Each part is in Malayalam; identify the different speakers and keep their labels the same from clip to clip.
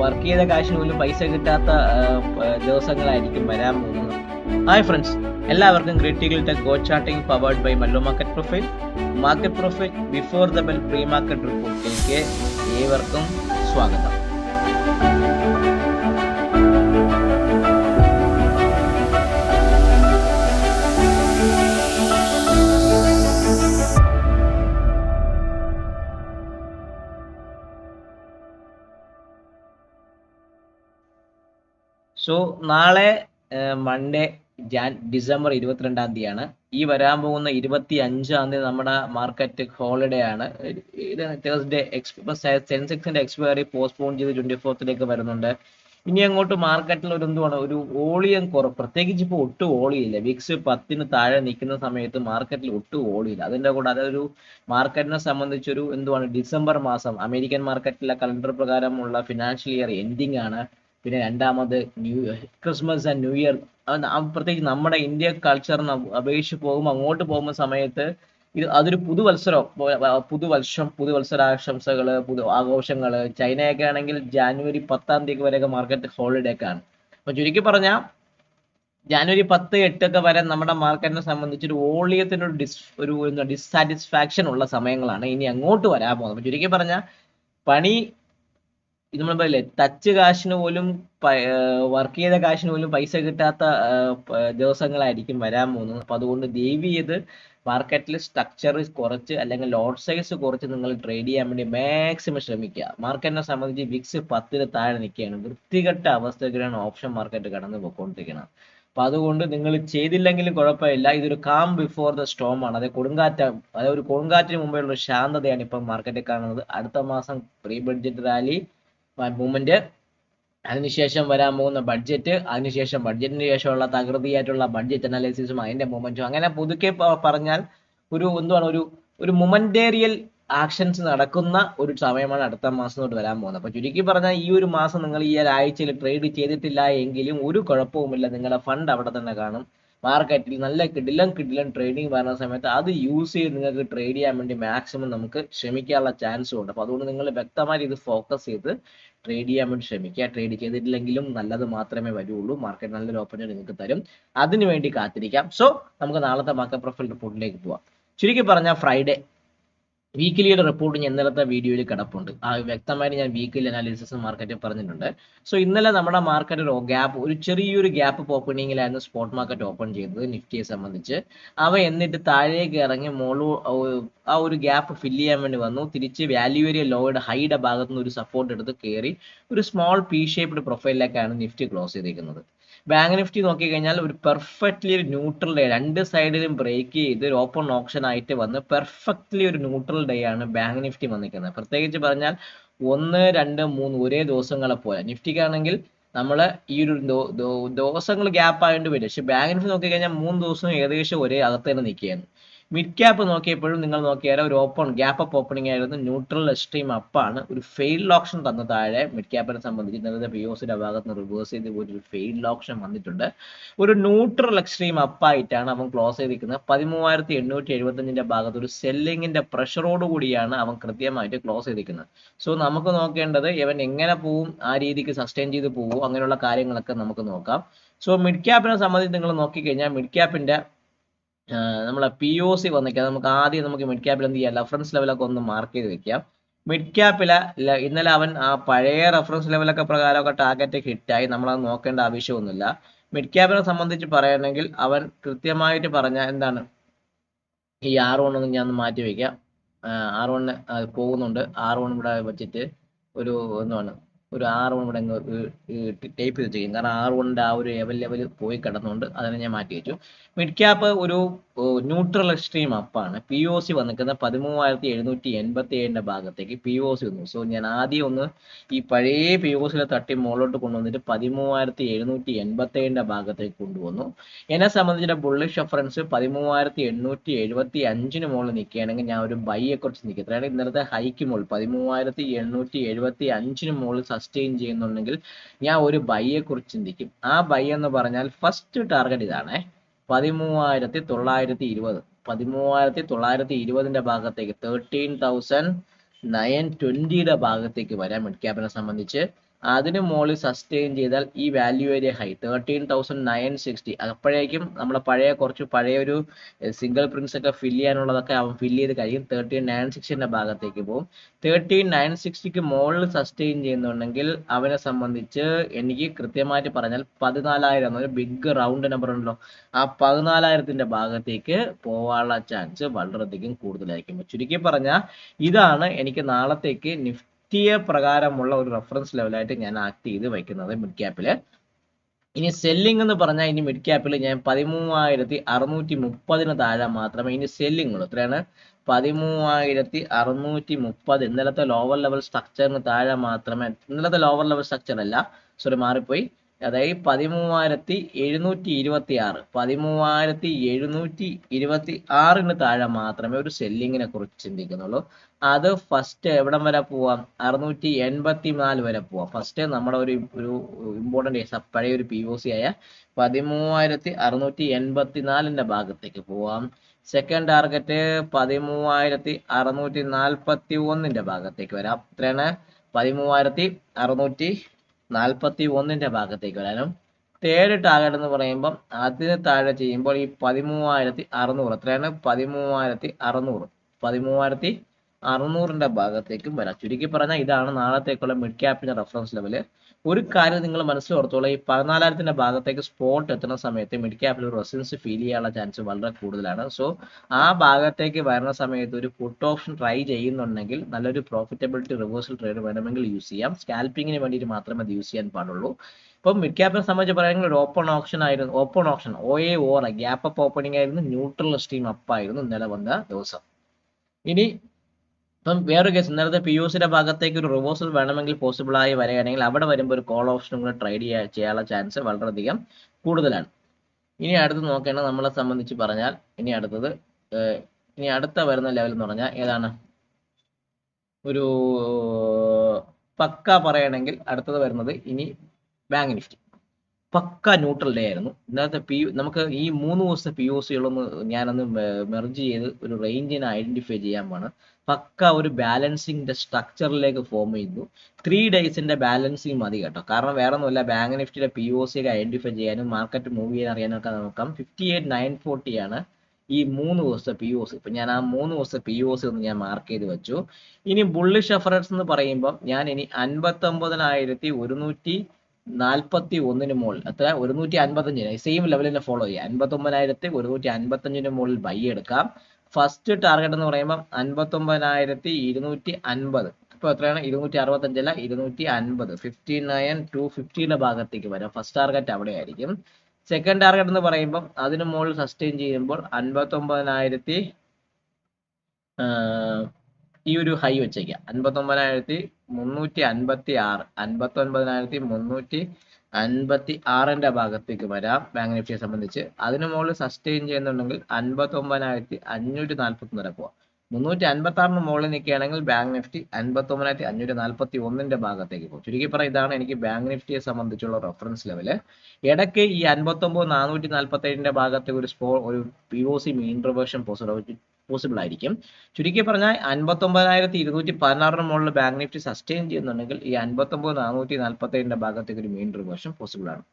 Speaker 1: വർക്ക് ചെയ്ത കാശിന് പോലും പൈസ കിട്ടാത്ത ദിവസങ്ങളായിരിക്കും വരാൻ പോകുന്നത്. ഹായ് ഫ്രണ്ട്സ് എല്ലാവർക്കും critical tech go charting powered by മല്ലോ market profile market profile before the bell pre market റിപ്പോർട്ടിലേക്ക് ഏവർക്കും സ്വാഗതം. സോ നാളെ മൺഡേ ജാൻ ഡിസംബർ ഇരുപത്തിരണ്ടാം തീയതിയാണ്. ഈ വരാൻ പോകുന്ന ഇരുപത്തി അഞ്ചാം തീയതി നമ്മുടെ മാർക്കറ്റ് ഹോളിഡേ ആണ്. തേഴ്സ്ഡേ സെൻസെക്സിന്റെ എക്സ്പയറി പോസ്റ്റ്പോൺ ചെയ്ത് ട്വന്റി ഫോർത്തിലേക്ക് വരുന്നുണ്ട്. ഇനി അങ്ങോട്ട് മാർക്കറ്റിൽ ഒരു എന്തുവാണ്? ഒരു ഓളിയം കുറവ്. പ്രത്യേകിച്ച് ഇപ്പോൾ ഒട്ടും ഓളിയില്ല വിക്സ് പത്തിന് താഴെ നിൽക്കുന്ന സമയത്ത് മാർക്കറ്റിൽ ഒട്ടും ഓളിയില്ല അതിന്റെ കൂടെ അതൊരു മാർക്കറ്റിനെ സംബന്ധിച്ചൊരു എന്തുവാണ്? ഡിസംബർ മാസം. അമേരിക്കൻ മാർക്കറ്റിലെ കലണ്ടർ പ്രകാരമുള്ള ഫിനാൻഷ്യൽ ഇയർ എൻഡിങ് ആണ്. പിന്നെ രണ്ടാമത് new Christmas and new year പ്രത്യേകിച്ച് നമ്മുടെ ഇന്ത്യ കൾച്ചറിന് അപേക്ഷിച്ച് പോകുമ്പോൾ അങ്ങോട്ട് പോകുന്ന സമയത്ത് ഇത് അതൊരു പുതുവത്സരം പുതുവത്സരം പുതുവത്സരാശംസകൾ പുതു ആഘോഷങ്ങൾ. ചൈനയൊക്കെ ആണെങ്കിൽ ജാനുവരി പത്താം തീയതി വരെയൊക്കെ മാർക്കറ്റ് ഹോളിഡേ ഒക്കെ ആണ്. അപ്പൊ ചുരുക്കി പറഞ്ഞാൽ ജാനുവരി പത്ത് എട്ടൊക്കെ വരെ നമ്മുടെ മാർക്കറ്റിനെ സംബന്ധിച്ച് ഒരു ഒരു ഡിസ് ഒരു ഡിസാറ്റിസ്ഫാക്ഷൻ ഉള്ള സമയങ്ങളാണ് ഇനി അങ്ങോട്ട് വരാൻ പോകുന്നത്. ചുരുക്കി പറഞ്ഞാൽ പണി ഇത് നമ്മൾ പറയില്ലേ ടച്ച് കാശിന് പോലും വർക്ക് ചെയ്ത കാശിന് പോലും പൈസ കിട്ടാത്ത ദിവസങ്ങളായിരിക്കും വരാൻ പോകുന്നത്. അപ്പൊ അതുകൊണ്ട് ദയവ് ചെയ്ത് മാർക്കറ്റിൽ സ്ട്രക്ചർ കുറച്ച് അല്ലെങ്കിൽ ലോഡ് സൈസ് കുറച്ച് നിങ്ങൾ ട്രേഡ് ചെയ്യാൻ വേണ്ടി മാക്സിമം ശ്രമിക്കുക. മാർക്കറ്റിനെ സംബന്ധിച്ച് വിക്സ് പത്തിന് താഴെ നിൽക്കുകയാണ്. വൃത്തികെട്ട അവസ്ഥയ്ക്കാണ് ഓപ്ഷൻ മാർക്കറ്റ് കടന്നു പോയിക്കൊണ്ടിരിക്കുന്നത് അപ്പൊ അതുകൊണ്ട് നിങ്ങൾ ചെയ്തില്ലെങ്കിലും കുഴപ്പമില്ല. ഇതൊരു കാം ബിഫോർ ദ സ്റ്റോം ആണ്. അതായത് കൊടുങ്കാറ്റ അതായത് ഒരു കൊടുങ്കാറ്റിന് മുമ്പേയുള്ള ഒരു ശാന്തതയാണ് ഇപ്പം മാർക്കറ്റിൽ കാണുന്നത്. അടുത്ത മാസം പ്രീ ബഡ്ജറ്റ് റാലി മൂവ്മെന്റ് അതിനുശേഷം വരാൻ പോകുന്ന ബഡ്ജറ്റ് അതിനുശേഷം ബഡ്ജറ്റിന് ശേഷമുള്ള തകൃതിയായിട്ടുള്ള ബഡ്ജറ്റ് അനാലിസിസും അതിന്റെ മൂവ്മെന്റും അങ്ങനെ പുതുക്കെ പറഞ്ഞാൽ ഒരു എന്തുവാണ് ഒരു ഒരു മൊമെന്റേറിയൽ ആക്ഷൻസ് നടക്കുന്ന ഒരു സമയമാണ് അടുത്ത മാസം തൊട്ട് വരാൻ പോകുന്നത്. അപ്പൊ ചുരുക്കി പറഞ്ഞാൽ ഈ ഒരു മാസം നിങ്ങൾ ഈ ഒരാഴ്ചയിൽ ട്രേഡ് ചെയ്തിട്ടില്ല എങ്കിലും ഒരു കുഴപ്പവുമില്ല. നിങ്ങളുടെ ഫണ്ട് അവിടെ തന്നെ കാണും. മാർക്കറ്റിൽ നല്ല കിടിലം കിടിലം ട്രേഡിംഗ് വരുന്ന സമയത്ത് അത് യൂസ് ചെയ്ത് നിങ്ങൾക്ക് ട്രേഡ് ചെയ്യാൻ വേണ്ടി മാക്സിമം നമുക്ക് ശ്രമിക്കാനുള്ള ചാൻസും ഉണ്ട്. അപ്പൊ അതുകൊണ്ട് നിങ്ങൾ വ്യക്തമായി ഇത് ഫോക്കസ് ചെയ്ത് ട്രേഡ് ചെയ്യാൻ വേണ്ടി ശ്രമിക്കുക. ട്രേഡ് ചെയ്തിട്ടില്ലെങ്കിലും നല്ലത് മാത്രമേ വരുള്ളൂ. മാർക്കറ്റ് നല്ലൊരു ഓപ്പർച്യൂണിറ്റി നിങ്ങൾക്ക് തരും. അതിനു വേണ്ടി കാത്തിരിക്കാം. സോ നമുക്ക് നാളത്തെ മാർക്കറ്റ് പ്രൊഫൈൽ റിപ്പോർട്ടിലേക്ക് പോവാം. ചുരുക്കി പറഞ്ഞാൽ ഫ്രൈഡേ വീക്കിലിയുടെ റിപ്പോർട്ട് ഞാൻ ഇന്നലത്തെ വീഡിയോയിൽ കിടപ്പുണ്ട്. ആ വ്യക്തമായിട്ട് ഞാൻ വീക്കിലി അനാലിസിസ് മാർക്കറ്റ് പറഞ്ഞിട്ടുണ്ട്. സോ ഇന്നലെ നമ്മുടെ മാർക്കറ്റ് ഒരു ഗ്യാപ്പ് ഒരു ചെറിയൊരു ഗ്യാപ്പ് ഓപ്പണിങ്ങിലായിരുന്നു സ്പോട്ട് മാർക്കറ്റ് ഓപ്പൺ ചെയ്തത് നിഫ്റ്റിയെ സംബന്ധിച്ച്. അവ എന്നിട്ട് താഴേക്ക് ഇറങ്ങി മോളു ആ ഒരു ഗ്യാപ്പ് ഫില്ല് ചെയ്യാൻ വേണ്ടി വന്നു. തിരിച്ച് വാല്യൂ ഏരിയ ലോയുടെ ഹൈയുടെ ഭാഗത്തുനിന്ന് ഒരു സപ്പോർട്ട് എടുത്ത് കയറി ഒരു സ്മോൾ പി ഷേപ്ഡ് പ്രൊഫൈലിലേക്കാണ് നിഫ്റ്റി ക്ലോസ് ചെയ്തിരിക്കുന്നത് ബാങ്ക് നിഫ്റ്റി നോക്കി കഴിഞ്ഞാൽ ഒരു പെർഫെക്റ്റ്ലി ഒരു ന്യൂട്രൽ ഡേ രണ്ട് സൈഡിലും ബ്രേക്ക് ചെയ്ത് ഒരു ഓപ്പൺ ഓപ്ഷൻ ആയിട്ട് വന്ന് പെർഫെക്റ്റ്ലി ഒരു ന്യൂട്രൽ ഡേ ആണ് ബാങ്ക് നിഫ്റ്റി വന്നിരിക്കുന്നത്. പ്രത്യേകിച്ച് പറഞ്ഞാൽ ഒന്ന് രണ്ട് മൂന്ന് ഒരേ ദിവസങ്ങളെ പോലെ. നിഫ്റ്റിക്കാണെങ്കിൽ നമ്മൾ ഈ ഒരു ദിവസങ്ങൾ ഗ്യാപ്പ് ആയതുകൊണ്ട് വരും. പക്ഷെ ബാങ്ക് നിഫ്റ്റി നോക്കി കഴിഞ്ഞാൽ മൂന്ന് ദിവസം ഏകദേശം ഒരേ അകത്ത് തന്നെ നിൽക്കുകയാണ്. മിഡ് ക്യാപ്പ് നോക്കിയപ്പോഴും നിങ്ങൾ നോക്കിയാൽ ഒരു ഓപ്പൺ ഗ്യാപ്പ് അപ്പ് ഓപ്പണിംഗ് ആയിരുന്നു. ന്യൂട്രൽ എക്സ്ട്രീം അപ്പാണ് ഒരു ഫെയിൽഡ് ഓപ്ഷൻ തന്ന താഴെ മിഡ് ക്യാപ്പിനെ സംബന്ധിച്ച് ഇന്നലത്തെ പി ഒസിന്റെ ഭാഗത്ത് നിന്ന് റിവേഴ്സ് ചെയ്ത് പോയിട്ട് ഒരു ഫെയിൽഡ് ഓപ്ഷൻ വന്നിട്ടുണ്ട്. ഒരു ന്യൂട്രൽ എക്സ്ട്രീം അപ്പായിട്ടാണ് അവൻ ക്ലോസ് ചെയ്തിരിക്കുന്നത്. പതിമൂവായിരത്തി എണ്ണൂറ്റി എഴുപത്തഞ്ചിന്റെ ഭാഗത്ത് ഒരു സെല്ലിങ്ങിന്റെ പ്രഷറോട് കൂടിയാണ് അവൻ കൃത്യമായിട്ട് ക്ലോസ് ചെയ്തിരിക്കുന്നത്. സോ നമുക്ക് നോക്കേണ്ടത് ഇവൻ എങ്ങനെ പോവും ആ രീതിക്ക് സസ്റ്റെയിൻ ചെയ്ത് പോവും അങ്ങനെയുള്ള കാര്യങ്ങളൊക്കെ നമുക്ക് നോക്കാം. സോ മിഡ് ക്യാപ്പിനെ സംബന്ധിച്ച് നിങ്ങൾ നോക്കിക്കഴിഞ്ഞാൽ മിഡ് ക്യാപ്പിന്റെ നമ്മളെ പി ഒ സി വന്നിക്കാം നമുക്ക് ആദ്യം നമുക്ക് മിഡ് ക്യാപ്പിൽ എന്ത് ചെയ്യാം? റെഫറൻസ് ലെവലൊക്കെ ഒന്ന് മാർക്ക് ചെയ്ത് വെക്കാം. മിഡ് ക്യാപ്പിൽ ഇന്നലെ അവൻ ആ പഴയ റെഫറൻസ് ലെവലൊക്കെ പ്രകാരമൊക്കെ ടാർഗറ്റ് ഹിറ്റായി നമ്മളത് നോക്കേണ്ട ആവശ്യമൊന്നുമില്ല. മിഡ് ക്യാപ്പിനെ സംബന്ധിച്ച് പറയണമെങ്കിൽ അവൻ കൃത്യമായിട്ട് പറഞ്ഞ എന്താണ്? ഈ ആർ വൺ ഒന്ന് ഞാൻ മാറ്റി വെക്കാം. ആർ വണ്ണ് പോകുന്നുണ്ട്. ആർ വൺ ഇവിടെ വെച്ചിട്ട് ഒരു എന്താണ് ഒരു ആർ വൺ ഇവിടെ ടൈപ്പ് ചെയ്ത് ചെയ്യും കാരണം ആർ വണ്ണിന്റെ ആ ഒരു ലെവൽ ലെവൽ പോയി കിടന്നുകൊണ്ട് അതിനെ ഞാൻ മാറ്റി വെച്ചു. മിഡ് ക്യാപ്പ് ഒരു ന്യൂട്രൽ എക്സ്ട്രീം അപ്പാണ് പി ഒ സി വന്നിരിക്കുന്നത് പതിമൂവായിരത്തി എഴുന്നൂറ്റി എൺപത്തി ഏഴിന്റെ ഭാഗത്തേക്ക് പി ഒ സി വന്നു. സോ ഞാൻ ആദ്യം ഒന്ന് ഈ പഴയ പി ഒ സിയിലെ തട്ടി മുകളിലോട്ട് കൊണ്ടുവന്നിട്ട് പതിമൂവായിരത്തി എഴുന്നൂറ്റി എൺപത്തി ഏഴിന്റെ ഭാഗത്തേക്ക് കൊണ്ടുവന്നു. എന്നെ സംബന്ധിച്ചിട്ട് ബുള്ളിഷ് റെഫറൻസ് പതിമൂവായിരത്തി എണ്ണൂറ്റി എഴുപത്തി അഞ്ചിന് മുകളിൽ നിൽക്കുകയാണെങ്കിൽ ഞാൻ ഒരു ബൈയെ കുറിച്ച് നിൽക്കും അതായത് ഇന്നലത്തെ ഹൈക്ക് മുകളിൽ പതിമൂവായിരത്തി എണ്ണൂറ്റി എഴുപത്തി അഞ്ചിന് മുകളിൽ സസ്റ്റെയിൻ ചെയ്യുന്നുണ്ടെങ്കിൽ ഞാൻ ഒരു ബൈയെ കുറിച്ച് ചിന്തിക്കും. ആ ബൈ എന്ന് പറഞ്ഞാൽ ഫസ്റ്റ് ടാർഗറ്റ് ഇതാണേ. പതിമൂവായിരത്തി തൊള്ളായിരത്തി ഇരുപത് പതിമൂവായിരത്തി തൊള്ളായിരത്തി ഇരുപതിന്റെ ഭാഗത്തേക്ക് തേർട്ടീൻ തൗസൻഡ് നയൻ ട്വന്റിയുടെ ഭാഗത്തേക്ക് വരാം. മിഡ് ക്യാപിനെ സംബന്ധിച്ച് അതിന് മുകളിൽ സസ്റ്റെയിൻ ചെയ്താൽ ഈ value area high thirteen thousand nine sixty അപ്പോഴേക്കും നമ്മളെ പഴയ കുറച്ച് പഴയ ഒരു സിംഗിൾ പ്രിൻസ് ഒക്കെ ഫില്ല് ചെയ്യാനുള്ളതൊക്കെ അവൻ ഫില്ല് ചെയ്ത് കഴിയും. തേർട്ടീൻ നയൻ സിക്സ്റ്റിന്റെ ഭാഗത്തേക്ക് പോകും. തേർട്ടീൻ നയൻ സിക്സ്റ്റിക്ക് മുകളിൽ സസ്റ്റെയിൻ ചെയ്യുന്നുണ്ടെങ്കിൽ അവനെ സംബന്ധിച്ച് എനിക്ക് കൃത്യമായിട്ട് പറഞ്ഞാൽ പതിനാലായിരം ഒരു ബിഗ് റൗണ്ട് നമ്പർ ഉണ്ടല്ലോ. ആ പതിനാലായിരത്തിന്റെ ഭാഗത്തേക്ക് പോവാനുള്ള ചാൻസ് വളരെയധികം കൂടുതലായിരിക്കും. ചുരുക്കി പറഞ്ഞാൽ ഇതാണ് എനിക്ക് നാളത്തേക്ക് നിഫ്റ്റിയെ പ്രകാരമുള്ള ഒരു റെഫറൻസ് ലെവലായിട്ട് ഞാൻ ആക്ട് ചെയ്ത് വയ്ക്കുന്നത് മിഡ് ക്യാപ്പിൽ ഇനി സെല്ലിംഗ് എന്ന് പറഞ്ഞാൽ ഇനി മിഡ് ക്യാപ്പിൽ ഞാൻ പതിമൂവായിരത്തി അറുന്നൂറ്റി മുപ്പതിന് താഴെ മാത്രമേ ഇനി സെല്ലിംഗ് ഉള്ളൂ. എത്രയാണ്? പതിമൂവായിരത്തി അറുന്നൂറ്റി മുപ്പത് ഇന്നലത്തെ ലോവർ ലെവൽ സ്ട്രക്ചറിന് താഴെ മാത്രമേ ഇന്നലത്തെ ലോവർ ലെവൽ സ്ട്രക്ചർ അല്ല. സോറി മാറിപ്പോയി. അതായത് പതിമൂവായിരത്തി എഴുന്നൂറ്റി ഇരുപത്തി ആറ് പതിമൂവായിരത്തി എഴുന്നൂറ്റി ഇരുപത്തി ആറിന് താഴെ മാത്രമേ ഒരു സെല്ലിങ്ങിനെ കുറിച്ച് ചിന്തിക്കുന്നുള്ളൂ. അത് ഫസ്റ്റ് എവിടം വരെ പോവാം? അറുന്നൂറ്റി എൺപത്തി നാല് വരെ പോവാം. ഫസ്റ്റ് നമ്മുടെ ഒരു ഒരു ഇമ്പോർട്ടന്റ് പഴയ ഒരു പി ഒ സി ആയ പതിമൂവായിരത്തി അറുന്നൂറ്റി എൺപത്തി നാലിന്റെ ഭാഗത്തേക്ക് പോവാം. സെക്കൻഡ് ടാർഗറ്റ് പതിമൂവായിരത്തി അറുന്നൂറ്റി നാൽപ്പത്തി ഒന്നിന്റെ ഭാഗത്തേക്ക് വരാം. ഇത്രയാണ് പതിമൂവായിരത്തി അറുന്നൂറ്റി നാൽപ്പത്തി ഒന്നിന്റെ ഭാഗത്തേക്ക് വരാനും തേർഡ് ടാർഗറ്റ് എന്ന് പറയുമ്പം അതിന് താഴെ ചെയ്യുമ്പോൾ ഈ പതിമൂവായിരത്തി അറുന്നൂറ്. എത്രയാണ്? പതിമൂവായിരത്തി അറുന്നൂറ്. പതിമൂവായിരത്തി അറുന്നൂറിന്റെ ഭാഗത്തേക്കും വരാം. ചുരുക്കി പറഞ്ഞാൽ ഇതാണ് നാളത്തേക്കുള്ള മിഡ് ക്യാപ്പിന്റെ റെഫറൻസ് ലെവൽ ഒരു കാര്യം നിങ്ങൾ മനസ്സിലോർത്തോളം ഈ പതിനാലായിരത്തിന്റെ ഭാഗത്തേക്ക് സ്പോട്ട് എത്തുന്ന സമയത്ത് മിഡ് ക്യാപ്പിൽ ഒരു റെസിഡൻസ് ഫീൽ ചെയ്യാനുള്ള ചാൻസ് വളരെ കൂടുതലാണ്. സോ ആ ഭാഗത്തേക്ക് വരുന്ന സമയത്ത് ഒരു പുട്ട് ഓപ്ഷൻ ട്രൈ ചെയ്യുന്നുണ്ടെങ്കിൽ നല്ലൊരു പ്രോഫിറ്റബിലിറ്റി റിവേഴ്സൽ ട്രേഡ് വേണമെങ്കിൽ യൂസ് ചെയ്യാം. സ്കാൽപ്പിങ്ങിന് വേണ്ടിയിട്ട് മാത്രമേ അത് യൂസ് ചെയ്യാൻ പാടുള്ളൂ. ഇപ്പം മിഡ് ക്യാപ്പിനെ സംബന്ധിച്ച് പറയുകയാണെങ്കിൽ ഒരു ഓപ്പൺ ഓപ്ഷൻ ആയിരുന്നു open option O A or gap up opening ആയിരുന്നു ന്യൂട്രൽ സ്ട്രീം അപ്പായിരുന്നു ഇന്നലെ വന്ന ദിവസം. ഇനി ഇപ്പം വേറൊരു കേസ് നേരത്തെ പി യു സിയുടെ ഭാഗത്തേക്ക് ഒരു റിവേഴ്സൽ വേണമെങ്കിൽ പോസിബിൾ ആയി വരികയാണെങ്കിൽ അവിടെ വരുമ്പോൾ ഒരു കോൾ ഓപ്ഷൻ കൂടെ ട്രേഡ് ചെയ്യാ ചെയ്യാനുള്ള ചാൻസ് വളരെയധികം കൂടുതലാണ്. ഇനി അടുത്ത് നോക്കേണ്ടത് നമ്മളെ സംബന്ധിച്ച് പറഞ്ഞാൽ ഇനി അടുത്തത് ഇനി അടുത്ത വരുന്ന ലെവൽ എന്ന് പറഞ്ഞാൽ ഏതാണ്? ഒരു പക്ക പറയണെങ്കിൽ അടുത്തത് വരുന്നത് ഇനി ബാങ്ക് നിഫ്റ്റി പക്ക ന്യൂട്രൽ ഡേ ആയിരുന്നു. ഇന്നത്തെ പി നമുക്ക് ഈ മൂന്ന് ദിവസത്തെ പി ഒ സികളൊന്ന് ഞാനൊന്ന് മെർജ് ചെയ്ത് ഒരു റേഞ്ചിനെ ഐഡന്റിഫൈ ചെയ്യാൻ വേണം പക്ക ഒരു ബാലൻസിങ്ങിന്റെ സ്ട്രക്ചറിലേക്ക് ഫോം ചെയ്യുന്നു ത്രീ ഡേയ്സിന്റെ ബാലൻസിങ് മതി കേട്ടോ. കാരണം വേറെ ഒന്നുമല്ല ബാങ്ക് നിഫ്റ്റിയുടെ പി ഒ സി ഐഡന്റിഫൈ ചെയ്യാനും മാർക്കറ്റ് മൂവ് ചെയ്യാൻ അറിയാനൊക്കെ നോക്കാം. ഫിഫ്റ്റി എയ്റ്റ് നയൻ ഫോർട്ടി ആണ് ഈ മൂന്ന് ദിവസത്തെ പി ഒ സി ഇപ്പൊ ഞാൻ ആ മൂന്ന് ദിവസത്തെ പി ഒ സി ഒന്ന് ഞാൻ മാർക്ക് ചെയ്ത് വെച്ചു. ഇനി ബുള്ളിഷ് എഫറൻസ് എന്ന് പറയുമ്പോൾ ഞാൻ ഇനി അൻപത്തി ഒമ്പതിനായിരത്തി ഒരുന്നൂറ്റി നാൽപ്പത്തി ഒന്നിന് മുകളിൽ എത്ര? ഒരുന്നൂറ്റി അൻപത്തഞ്ചിന് സെയിം ലെവലിൽ തന്നെ ഫോളോ ചെയ്യുക അൻപത്തി ഒമ്പതിനായിരത്തി ഒരുന്നൂറ്റി അൻപത്തഞ്ചിന് മുകളിൽ ബൈ എടുക്കാം. ഫസ്റ്റ് ടാർഗറ്റ് എന്ന് പറയുമ്പോൾ അൻപത്തി ഒമ്പതിനായിരത്തി ഇരുന്നൂറ്റി അൻപത് ഇപ്പൊ എത്രയാണ്? ഇരുന്നൂറ്റി അറുപത്തഞ്ചല്ല ഇരുന്നൂറ്റി അൻപത് ഫിഫ്റ്റി നയൻ ടു ഫിഫ്റ്റിയുടെ ഭാഗത്തേക്ക് വരാം. ഫസ്റ്റ് ടാർഗറ്റ് അവിടെ ആയിരിക്കും സെക്കൻഡ് ടാർഗറ്റ് എന്ന് പറയുമ്പോൾ അതിന് മുകളിൽ സസ്റ്റെയിൻ ചെയ്യുമ്പോൾ അൻപത്തി ഒമ്പതിനായിരത്തി ഈ ഒരു ഹൈ വെച്ചേക്കാം. അൻപത്തി ഒമ്പതിനായിരത്തി മുന്നൂറ്റി അൻപത്തി ആറ് അൻപത്തി ഒൻപതിനായിരത്തി മുന്നൂറ്റി അൻപത്തി ആറിന്റെ ഭാഗത്തേക്ക് വരാം ബാങ്ക് നിഫ്റ്റിയെ സംബന്ധിച്ച്. അതിന് മുകളിൽ സസ്റ്റെയിൻ ചെയ്യുന്നുണ്ടെങ്കിൽ അൻപത്തി ഒമ്പതിനായിരത്തി അഞ്ഞൂറ്റി നാൽപ്പത്തി വരെ പോവാം. മുന്നൂറ്റി അൻപത്തി ആറിന് മുകളിൽ നിൽക്കുകയാണെങ്കിൽ ബാങ്ക് നിഫ്റ്റി അൻപത്തി ഒമ്പതിനായിരത്തി അഞ്ഞൂറ്റി നാൽപ്പത്തി ഒന്നിന്റെ ഭാഗത്തേക്ക് പോകും ചുരുക്കി പറയാം ഇതാണ് എനിക്ക് ബാങ്ക് നിഫ്റ്റിയെ സംബന്ധിച്ചുള്ള റെഫറൻസ് ലെവൽ ഇടയ്ക്ക് ഈ അൻപത്തി ഒമ്പത് നാനൂറ്റി നാൽപ്പത്തി ഏഴിന്റെ ഭാഗത്തേക്ക് ഒരു സ്പോ ഒരു P O C mean reversion possible ആയിരിക്കും. ചുരുക്കി പറഞ്ഞാൽ അൻപത്തൊമ്പതിനായിരത്തി ഇരുന്നൂറ്റി പതിനാറിന് മുകളിൽ ബാങ്ക് നിഫ്റ്റി സസ്റ്റെയിൻ ചെയ്യുന്നുണ്ടെങ്കിൽ ഈ അൻപത്തൊമ്പത് നാനൂറ്റി നാൽപ്പത്തി ഏഴിന്റെ ഭാഗത്തേക്ക് ഒരു മെയിൻ റിവേർഷൻ പോസിബിൾ ആണ്.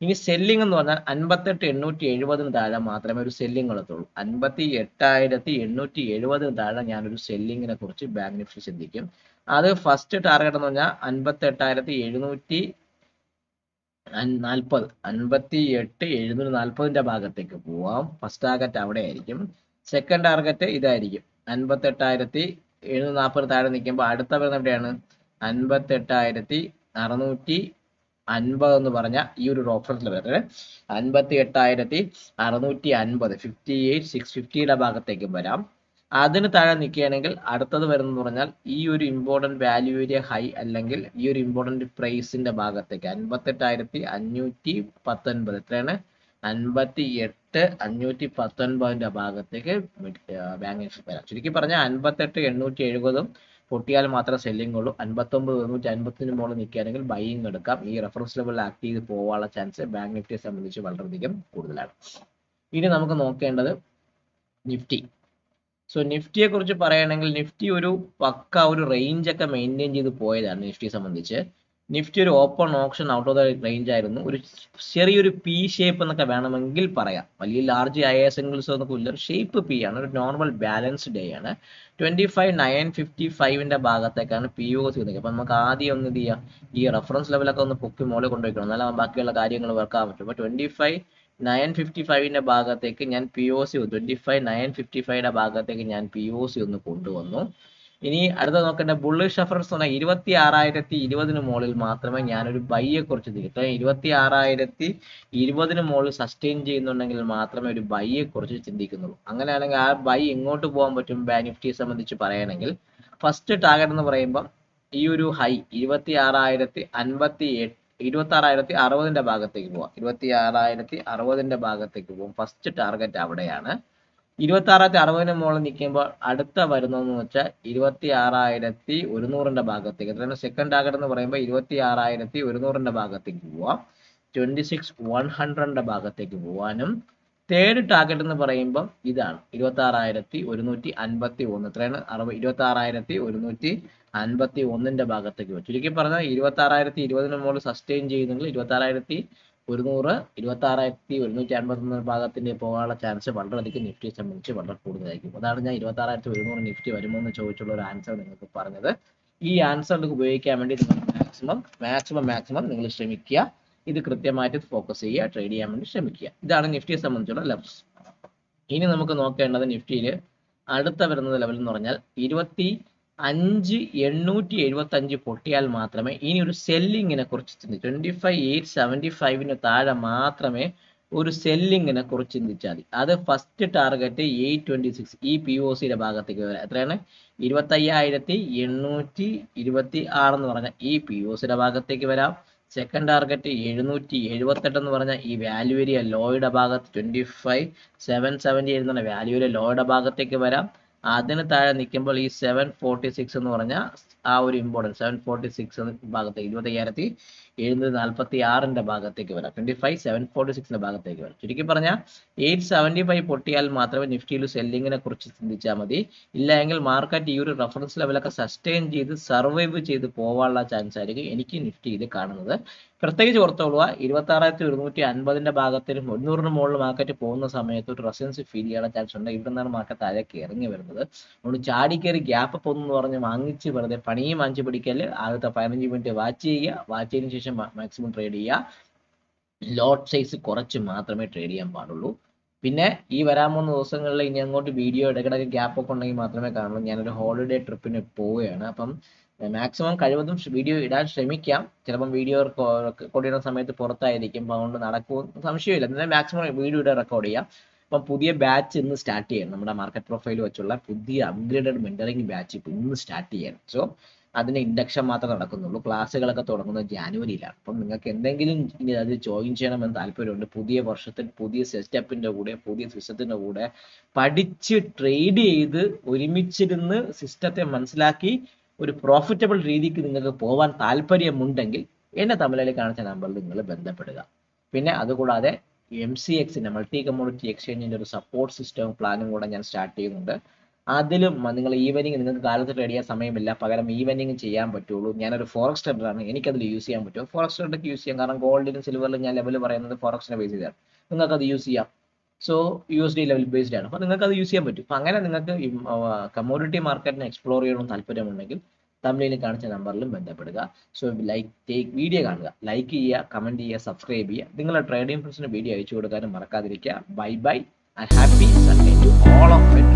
Speaker 1: ഇനി സെല്ലിംഗ് എന്ന് പറഞ്ഞാൽ അൻപത്തെട്ട് എണ്ണൂറ്റി എഴുപതിന് താഴെ മാത്രമേ ഒരു സെല്ലിംഗ് ഉള്ളത്തുള്ളൂ. അൻപത്തി എട്ടായിരത്തി എണ്ണൂറ്റി എഴുപതിന് താഴെ ഞാനൊരു സെല്ലിങ്ങിനെ കുറിച്ച് ബാങ്ക് നിഫ്റ്റി ചിന്തിക്കും. അത് ഫസ്റ്റ് ടാർഗറ്റ് എന്ന് പറഞ്ഞാൽ അൻപത്തി എട്ടായിരത്തി എഴുന്നൂറ്റി നാൽപ്പത് അൻപത്തി എട്ട് എഴുന്നൂറ്റി നാൽപ്പതിന്റെ ഭാഗത്തേക്ക് പോവാം. ഫസ്റ്റ് ടാർഗറ്റ് അവിടെ ആയിരിക്കും സെക്കൻഡ് ടാർഗറ്റ് ഇതായിരിക്കും. അൻപത്തി എട്ടായിരത്തി എഴുന്നൂറ്റി നാൽപ്പത് താഴെ നിൽക്കുമ്പോൾ അടുത്ത വരുന്ന എവിടെയാണ്? അൻപത്തി എട്ടായിരത്തി അറുന്നൂറ്റി അൻപത് എന്ന് പറഞ്ഞ ഈ ഒരു റെഫറൻസ് വരുന്നത് അൻപത്തി എട്ടായിരത്തി അറുന്നൂറ്റി അൻപത് ഫിഫ്റ്റി എയ്റ്റ് സിക്സ് ഫിഫ്റ്റിയുടെ ഭാഗത്തേക്ക് വരാം. അതിന് താഴെ നിൽക്കുകയാണെങ്കിൽ അടുത്തത് വരുന്നത് പറഞ്ഞാൽ ഈ ഒരു ഇമ്പോർട്ടന്റ് വാല്യൂ ഹൈ അല്ലെങ്കിൽ ഈ ഒരു ഇമ്പോർട്ടന്റ് പ്രൈസിന്റെ ഭാഗത്തേക്ക് അൻപത്തെട്ടായിരത്തി അഞ്ഞൂറ്റി പത്തൊൻപത് എത്രയാണ്? അൻപത്തി എട്ട് അഞ്ഞൂറ്റി പത്തൊൻപതിന്റെ ഭാഗത്തേക്ക് ബാങ്ക് വരാം. ചുരുക്കി പറഞ്ഞാൽ അൻപത്തെട്ട് എണ്ണൂറ്റി എഴുപതും പൊട്ടിയാൽ മാത്രം സെല്ലിംഗ് ഉള്ളൂ. അൻപത്തൊമ്പത് എണ്ണൂറ്റി അൻപത്തിന് മുകളിൽ നിൽക്കുകയാണെങ്കിൽ ബൈയിങ് എടുക്കാം. ഈ റെഫറൻസ് ലെവലിൽ ആക്ട് ചെയ്ത് പോകാനുള്ള ചാൻസ് ബാങ്ക് നിഫ്റ്റിയെ സംബന്ധിച്ച് വളരെയധികം കൂടുതലാണ്. ഇനി നമുക്ക് നോക്കേണ്ടത് നിഫ്റ്റി സോ നിഫ്റ്റിയെ കുറിച്ച് പറയുകയാണെങ്കിൽ നിഫ്റ്റി ഒരു പക്ക ഒരു റേഞ്ച് ഒക്കെ മെയിന്റെയിൻ ചെയ്ത് പോയതാണ് നിഫ്റ്റിയെ സംബന്ധിച്ച്. നിഫ്റ്റി ഒരു open option out of the range ആയിരുന്നു. ഒരു ചെറിയൊരു പി ഷേപ്പ് എന്നൊക്കെ വേണമെങ്കിൽ പറയാം. വലിയ ലാർജ് ഐ എസ് സിംഗിൾസ് എന്നൊക്കെ ഇല്ല ഷേപ്പ് പി ആണ്. ഒരു നോർമൽ ബാലൻസ് ഡേ ആണ്. ട്വന്റി ഫൈവ് നയൻ ഫിഫ്റ്റി ഫൈവിന്റെ ഭാഗത്തേക്കാണ് പി യു സി വന്നിരിക്കുന്നത് അപ്പൊ നമുക്ക് ആദ്യം ഒന്ന് എന്ത് ചെയ്യാം? ഈ റെഫറൻസ് ലെവലൊക്കെ ഒന്ന് പൊക്കി മോളിൽ കൊണ്ടുപോയിക്കണം എന്നാലും ബാക്കിയുള്ള കാര്യങ്ങൾ വർക്കാൻ പറ്റും. അപ്പൊ ട്വന്റി ഫൈവ് നയൻ ഫിഫ്റ്റി ഫൈവിന്റെ ഭാഗത്തേക്ക് ഞാൻ P O C twenty five nine fifty ഫൈവിന്റെ ഭാഗത്തേക്ക് ഞാൻ പി ഒ സി ഒന്ന് കൊണ്ടുവന്നു. ഇനി അടുത്ത നോക്കേണ്ട ബുള്ളിഷ് റെഫറൻസ് എന്ന് പറഞ്ഞാൽ ഇരുപത്തി ആറായിരത്തി ഇരുപതിന് മുകളിൽ മാത്രമേ ഞാനൊരു ബൈയെ കുറിച്ച് തിരികെ ഇരുപത്തി ആറായിരത്തി ഇരുപതിന് മുകളിൽ സസ്റ്റെയിൻ ചെയ്യുന്നുണ്ടെങ്കിൽ മാത്രമേ ഒരു ബൈയെ കുറിച്ച് ചിന്തിക്കുന്നുള്ളൂ. അങ്ങനെയാണെങ്കിൽ ആ ബൈ എങ്ങോട്ട് പോകാൻ പറ്റും? ബാനിഫ്റ്റിയെ സംബന്ധിച്ച് പറയുകയാണെങ്കിൽ ഫസ്റ്റ് ടാർഗറ്റ് എന്ന് പറയുമ്പോൾ ഈ ഒരു ഹൈ ഇരുപത്തി ആറായിരത്തി അൻപത്തി എട്ട് ഇരുപത്തി ആറായിരത്തി അറുപതിന്റെ ഭാഗത്തേക്ക് പോവാം. ഇരുപത്തി ആറായിരത്തി അറുപതിന്റെ ഭാഗത്തേക്ക് പോകും. ഫസ്റ്റ് ടാർഗറ്റ് അവിടെയാണ്. ഇരുപത്തി ആറായിരത്തി അറുപതിന് മുകളിൽ നിൽക്കുമ്പോൾ അടുത്ത വരുന്നതെന്ന് വെച്ചാൽ ഇരുപത്തി ആറായിരത്തി ഒരുന്നൂറിന്റെ ഭാഗത്തേക്ക്. എത്രയാണ് സെക്കൻഡ് ടാർഗറ്റ് എന്ന് പറയുമ്പോൾ ഇരുപത്തി ആറായിരത്തി ഒരുന്നൂറിന്റെ ഭാഗത്തേക്ക് പോവാം. ട്വന്റി സിക്സ് വൺ ഹൺഡ്രഡിന്റെ ഭാഗത്തേക്ക് പോവാനും തേർഡ് ടാർഗറ്റ് എന്ന് പറയുമ്പോൾ ഇതാണ് ഇരുപത്തി ആറായിരത്തി ഒരുന്നൂറ്റി അൻപത്തി ഒന്ന് എത്രയാണ് അറുപത് ഇരുപത്തി ആറായിരത്തി ഒരുന്നൂറ്റി അൻപത്തി ഒന്നിന്റെ ഭാഗത്തേക്ക് പോകും ചുരുക്കി പറഞ്ഞാൽ ഇരുപത്തി ആറായിരത്തി ഇരുപതിന് മുകളിൽ സസ്റ്റെയിൻ ചെയ്യുന്നെങ്കിൽ ഇരുപത്തി ആറായിരത്തി ഒരുന്നൂറ് ഇരുപത്തി ആറായിരത്തി ഒരുന്നൂറ്റി അൻപത്തൊന്ന് ഭാഗത്തിന്റെ പോകാനുള്ള ചാൻസ് വളരെയധികം നിഫ്റ്റിയെ സംബന്ധിച്ച് വളരെ കൂടുതലായിരിക്കും. അതാണ് ഞാൻ ഇരുപത്തി ആറായിരത്തി ഒരുന്നൂറ് നിഫ്റ്റി വരുമോ എന്ന് ചോദിച്ചുള്ള ഒരു ആൻസർ നിങ്ങൾക്ക് പറഞ്ഞത്. ഈ ആൻസർ ഉപയോഗിക്കാൻ വേണ്ടി നിങ്ങൾ മാക്സിമം മാക്സിമം മാക്സിമം നിങ്ങൾ ശ്രമിക്കുക. ഇത് കൃത്യമായിട്ട് ഫോക്കസ് ചെയ്യുക ട്രേഡ് ചെയ്യാൻ വേണ്ടി ശ്രമിക്കുക. ഇതാണ് നിഫ്റ്റിയെ സംബന്ധിച്ചുള്ള ലെവൽസ് ഇനി നമുക്ക് നോക്കേണ്ടത് നിഫ്റ്റിയിൽ അടുത്ത വരുന്ന ലെവൽ എന്ന് പറഞ്ഞാൽ ഇരുപത്തി അഞ്ച് എണ്ണൂറ്റി എഴുപത്തി അഞ്ച് പൊട്ടിയാൽ മാത്രമേ ഇനി ഒരു സെല്ലിങ്ങിനെ കുറിച്ച് ചിന്തിച്ചു ട്വന്റി ഫൈവ് എയ്റ്റ് സെവന്റി ഫൈവിന് താഴെ മാത്രമേ ഒരു സെല്ലിങ്ങിനെ കുറിച്ച് ചിന്തിച്ചാൽ മതി. അത് first target eight twenty six ഈ പി ഒ സിയുടെ ഭാഗത്തേക്ക് വരാം. എത്രയാണ്? ഇരുപത്തയ്യായിരത്തി എണ്ണൂറ്റി ഇരുപത്തി ആറ് എന്ന് പറഞ്ഞാൽ ഈ പി ഒ സിയുടെ ഭാഗത്തേക്ക് വരാം. സെക്കൻഡ് ടാർഗറ്റ് എഴുന്നൂറ്റി എഴുപത്തെട്ട് എന്ന് പറഞ്ഞാൽ ഈ വാല്യൂ ഏരിയ ലോയുടെ ഭാഗത്ത് ട്വന്റി ഫൈവ് സെവൻ സെവന്റി എഴുതുന്ന വാല്യൂ ഏരിയ ലോയുടെ ഭാഗത്തേക്ക് വരാം. അതിന് താഴെ നിൽക്കുമ്പോൾ ഈ സെവൻ ഫോർട്ടി സിക്സ് എന്ന് പറഞ്ഞാൽ ആ ഒരു ഇമ്പോർട്ടൻസ് സെവൻ ഫോർട്ടി സിക്സ് ഭാഗത്തേക്ക് ഇരുപത്തി അയ്യായിരത്തി എഴുന്നൂറ്റി നാൽപ്പത്തി ആറിന്റെ ഭാഗത്തേക്ക് വരാം. ട്വന്റി ഫൈവ് സെവൻ ഫോർട്ടി സിക്സിന്റെ ഭാഗത്തേക്ക് വരാം. ചുരുക്കി പറഞ്ഞാൽ എയ്റ്റ് സെവന്റി ഫൈവ് പൊട്ടിയാൽ മാത്രമേ നിഫ്റ്റിയിൽ സെല്ലിങ്ങിനെ കുറിച്ച് ചിന്തിച്ചാൽ മതി. ഇല്ല എങ്കിൽ മാർക്കറ്റ് ഈ ഒരു റെഫറൻസ് ലെവലൊക്കെ സസ്റ്റെയിൻ ചെയ്ത് സർവൈവ് ചെയ്ത് പോവാനുള്ള ചാൻസ് ആയിരിക്കും എനിക്ക് നിഫ്റ്റിയിൽ കാണുന്നത്. പ്രത്യേകിച്ച് ഓർത്തോളുക ഇരുപത്തി ആറായിരത്തി ഒരുന്നൂറ്റി അൻപതിന്റെ ഭാഗത്തിലും മുന്നൂറിന് മുകളിൽ മാർക്കറ്റ് പോകുന്ന സമയത്ത് ഒരു റെസൻസ് ഫീൽ ചെയ്യാനുള്ള ചാൻസ് ഉണ്ട്. ഇവിടെ നിന്നാണ് മാർക്കറ്റ് താഴേക്ക് ഇറങ്ങി വരുന്നത്. അതുകൊണ്ട് ചാടി ഗ്യാപ്പ് പോകുന്നു പറഞ്ഞ് വാങ്ങിച്ച് വെറുതെ പണിയും വാങ്ങിച്ച് പിടിക്കൽ ആദ്യത്തെ പതിനഞ്ച് മിനിറ്റ് വാച്ച് ചെയ്യുക വാച്ച് ചെയ്തതിനു ശേഷം മാക്സിമം ട്രേഡ് ചെയ്യുക ലോട്ട് സൈസ് കുറച്ച് മാത്രമേ ട്രേഡ് ചെയ്യാൻ പാടുള്ളൂ പിന്നെ ഈ വരാൻ പോകുന്ന ദിവസങ്ങളിൽ ഇനി അങ്ങോട്ട് വീഡിയോ ഇടയ്ക്കിടയ്ക്ക് ഗ്യാപ്പ് ഒക്കെ ഉണ്ടെങ്കിൽ മാത്രമേ കാണുള്ളൂ ഞാനൊരു ഹോളിഡേ ട്രിപ്പിന് പോവുകയാണ് അപ്പം മാക്സിമം കഴിവതും വീഡിയോ ഇടാൻ ശ്രമിക്കാം ചിലപ്പം വീഡിയോ റെക്കോർഡ് ചെയ്യുന്ന സമയത്ത് പുറത്തായിരിക്കും അതുകൊണ്ട് നടക്കും സംശയമില്ല എന്നാലും മാക്സിമം വീഡിയോ ഇടാൻ റെക്കോർഡ് ചെയ്യാം അപ്പം പുതിയ ബാച്ച് ഇന്ന് സ്റ്റാർട്ട് ചെയ്യണം. നമ്മുടെ മാർക്കറ്റ് പ്രൊഫൈൽ വെച്ചുള്ള പുതിയ അപ്ഗ്രേഡഡ് മെന്ററിംഗ് ബാച്ച് ഇന്ന് സ്റ്റാർട്ട് ചെയ്യണം. സോ അതിന് ഇൻഡക്ഷൻ മാത്രം നടക്കുന്നുള്ളൂ. ക്ലാസ്സുകളൊക്കെ തുടങ്ങുന്നത് ജാനുവരിയിലാണ്. അപ്പം നിങ്ങൾക്ക് എന്തെങ്കിലും ഇനി അത് ജോയിൻ ചെയ്യണമെന്ന് താല്പര്യമുണ്ട് പുതിയ വർഷത്തിൽ പുതിയ സെറ്റപ്പിന്റെ കൂടെ പുതിയ സിസ്റ്റത്തിന്റെ കൂടെ പഠിച്ച് ട്രേഡ് ചെയ്ത് ഒരുമിച്ചിരുന്ന് സിസ്റ്റത്തെ മനസ്സിലാക്കി ഒരു പ്രോഫിറ്റബിൾ രീതിക്ക് നിങ്ങൾക്ക് പോകാൻ താല്പര്യമുണ്ടെങ്കിൽ എന്നെ തമിഴിൽ കാണിച്ച നമ്പറിൽ നിങ്ങൾ ബന്ധപ്പെടുക. പിന്നെ അതുകൂടാതെ എം സി എക്സിന്റെ മൾട്ടി കമ്മോഡിറ്റി എക്സ്ചേഞ്ചിന്റെ ഒരു സപ്പോർട്ട് സിസ്റ്റവും പ്ലാനും കൂടെ ഞാൻ സ്റ്റാർട്ട് ചെയ്യുന്നുണ്ട്. അതിലും നിങ്ങൾ ഈവനിങ് നിങ്ങൾക്ക് കാലത്ത് ട്രേഡ് ചെയ്യാൻ സമയമില്ല. പകരം ഈവനിങ് ചെയ്യാൻ പറ്റുള്ളൂ. ഞാനൊരു ഫോറക്സ് ട്രെഡറാണ് എനിക്കതിൽ യൂസ് ചെയ്യാൻ പറ്റും. ഫോറക്സ് ട്രേഡർക്ക് യൂസ് ചെയ്യാം. കാരണം ഗോൾഡിലും സിൽവറിലും ഞാൻ ലെവൽ പറയുന്നത് ഫോറക്സിനെ ബേസ് ചെയ്താണ്. നിങ്ങൾക്ക് അത് യൂസ് ചെയ്യാം. So U S D level based ആണ്. അപ്പോൾ നിങ്ങൾക്ക് അത് യൂസ് ചെയ്യാൻ പറ്റും. അപ്പം അങ്ങനെ നിങ്ങൾക്ക് കമ്മോഡിറ്റി മാർക്കറ്റിനെ എക്സ്പ്ലോർ ചെയ്യണമെന്ന് താല്പര്യമുണ്ടെങ്കിൽ തമിഴിൽ കാണിച്ച നമ്പറിലും ബന്ധപ്പെടുക. സോ ലൈക്ക് ടേക്ക് വീഡിയോ കാണുക. ലൈക്ക് ചെയ്യുക കമന്റ് ചെയ്യുക സബ്സ്ക്രൈബ് ചെയ്യുക. നിങ്ങളുടെ ട്രേഡിംഗ് ഫ്രണ്ട്സിന് വീഡിയോ അയച്ചു കൊടുക്കാനും മറക്കാതിരിക്കുക. Bye bye and happy Sunday to all of trading